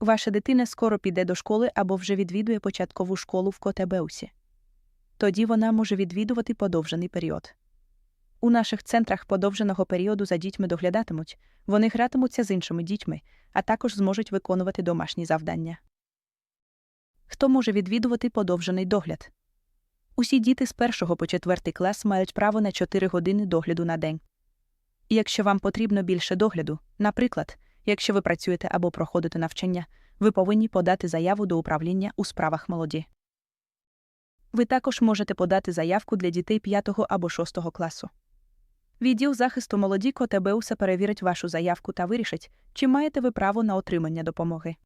Ваша дитина скоро піде до школи або вже відвідує початкову школу в Котебеусі. Тоді вона може відвідувати подовжений період. У наших центрах подовженого періоду за дітьми доглядатимуть, вони гратимуться з іншими дітьми, а також зможуть виконувати домашні завдання. Хто може відвідувати подовжений догляд? Усі діти з першого по четвертий клас мають право на 4 години догляду на день. І якщо вам потрібно більше догляду, наприклад, якщо ви працюєте або проходите навчання, ви повинні подати заяву до управління у справах молоді. Ви також можете подати заявку для дітей 5 або 6 класу. Відділ захисту молоді Котебеуса перевірить вашу заявку та вирішить, чи маєте ви право на отримання допомоги.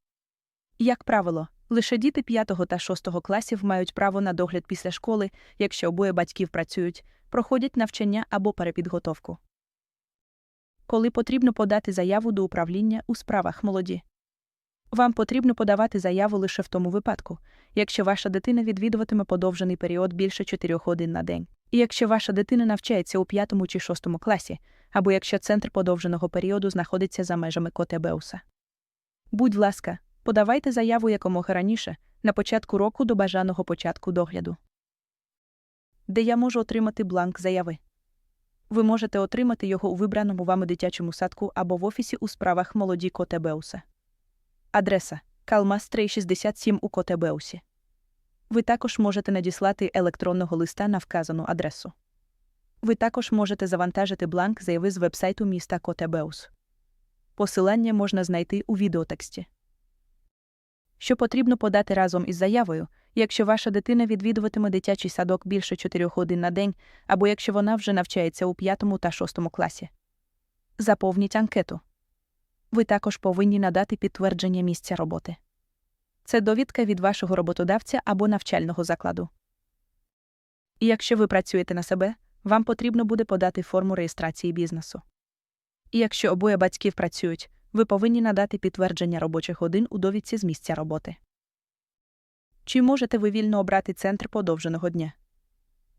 Як правило, лише діти 5 та 6 класів мають право на догляд після школи, якщо обоє батьків працюють, проходять навчання або перепідготовку. Коли потрібно подати заяву до управління у справах молоді. Вам потрібно подавати заяву лише в тому випадку, якщо ваша дитина відвідуватиме подовжений період більше 4 годин на день, і якщо ваша дитина навчається у 5 чи 6 класі, або якщо центр подовженого періоду знаходиться за межами Котебеуса. Будь ласка, подавайте заяву якомога раніше, на початку року до бажаного початку догляду. Де я можу отримати бланк заяви? Ви можете отримати його у вибраному вами дитячому садку або в офісі у справах молоді Котебеуса. Адреса Калмас 367 у Котебеусі. Ви також можете надіслати електронного листа на вказану адресу. Ви також можете завантажити бланк заяви з вебсайту міста Котебеус. Посилання можна знайти у відеотексті. Що потрібно подати разом із заявою, якщо ваша дитина відвідуватиме дитячий садок більше 4 годин на день, або якщо вона вже навчається у 5 та 6 класі. Заповніть анкету. Ви також повинні надати підтвердження місця роботи. Це довідка від вашого роботодавця або навчального закладу. І якщо ви працюєте на себе, вам потрібно буде подати форму реєстрації бізнесу. І якщо обоє батьків працюють, ви повинні надати підтвердження робочих годин у довідці з місця роботи. Чи можете ви вільно обрати центр подовженого дня?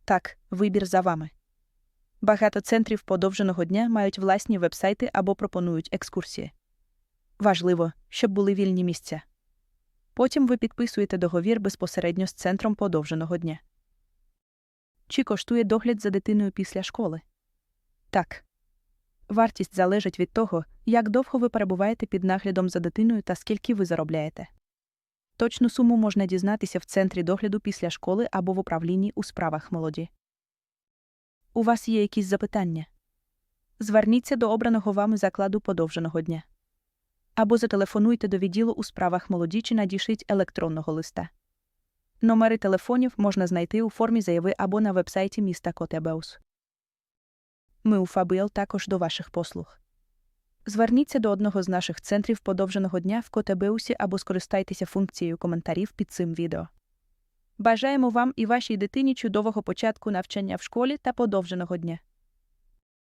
Так, вибір за вами. Багато центрів подовженого дня мають власні вебсайти або пропонують екскурсії. Важливо, щоб були вільні місця. Потім ви підписуєте договір безпосередньо з центром подовженого дня. Чи коштує догляд за дитиною після школи? Так. Вартість залежить від того, як довго ви перебуваєте під наглядом за дитиною та скільки ви заробляєте. Точну суму можна дізнатися в центрі догляду після школи або в управлінні у справах молоді. У вас є якісь запитання? Зверніться до обраного вами закладу подовженого дня. Або зателефонуйте до відділу у справах молоді чи надішліть електронного листа. Номери телефонів можна знайти у формі заяви або на вебсайті міста Котебеус. Ми у Фабіл також до ваших послуг. Зверніться до одного з наших центрів подовженого дня в Котебеусі або скористайтеся функцією коментарів під цим відео. Бажаємо вам і вашій дитині чудового початку навчання в школі та подовженого дня.